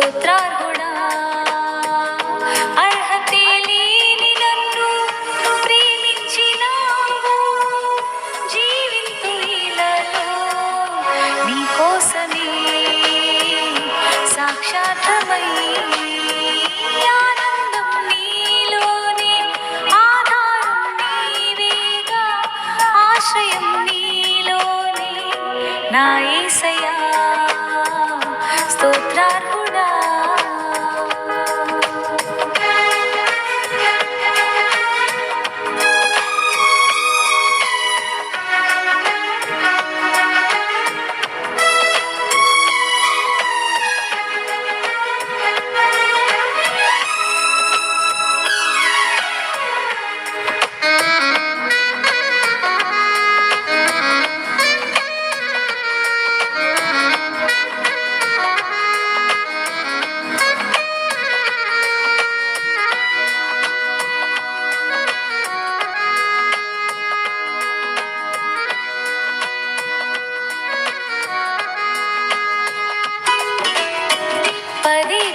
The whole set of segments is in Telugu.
trago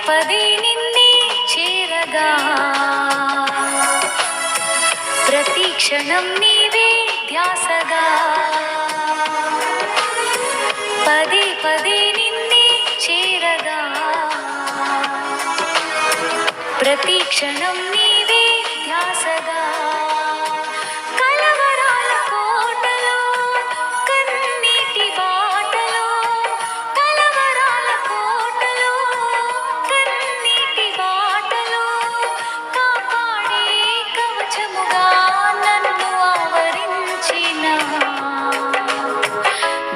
పది నిన్నే చేరగా. ప్రతి క్షణం నీవే ధ్యాసగా. పదే పదే నిన్నే చేరగా. ప్రతి క్షణం నీవే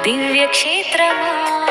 दिव्यक्षेत्रमा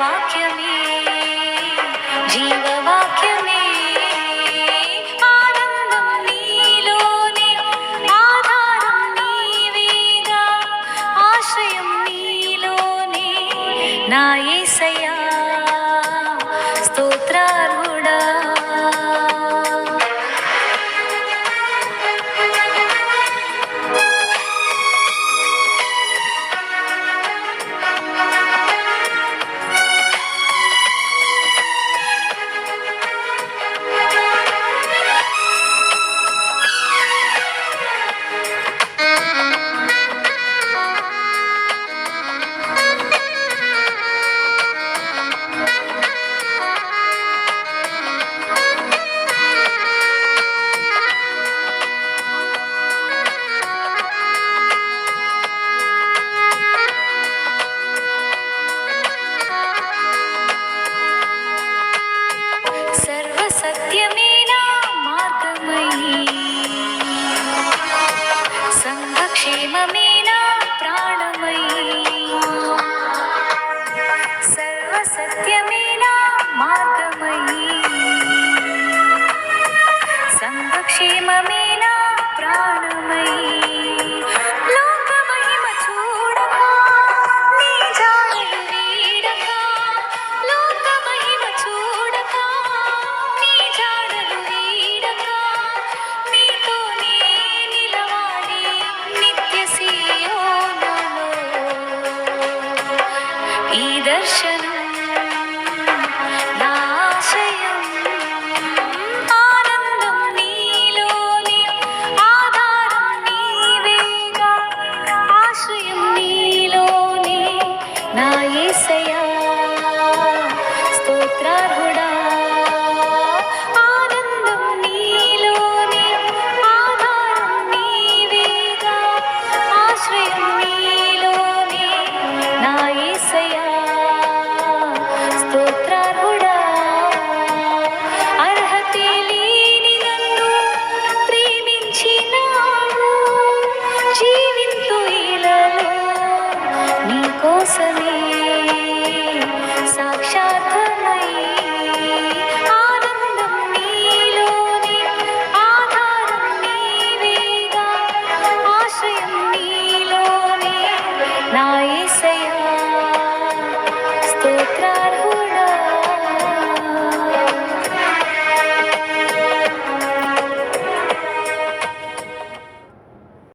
వాక్యమే జీవ ಈ ದರ್ಶನ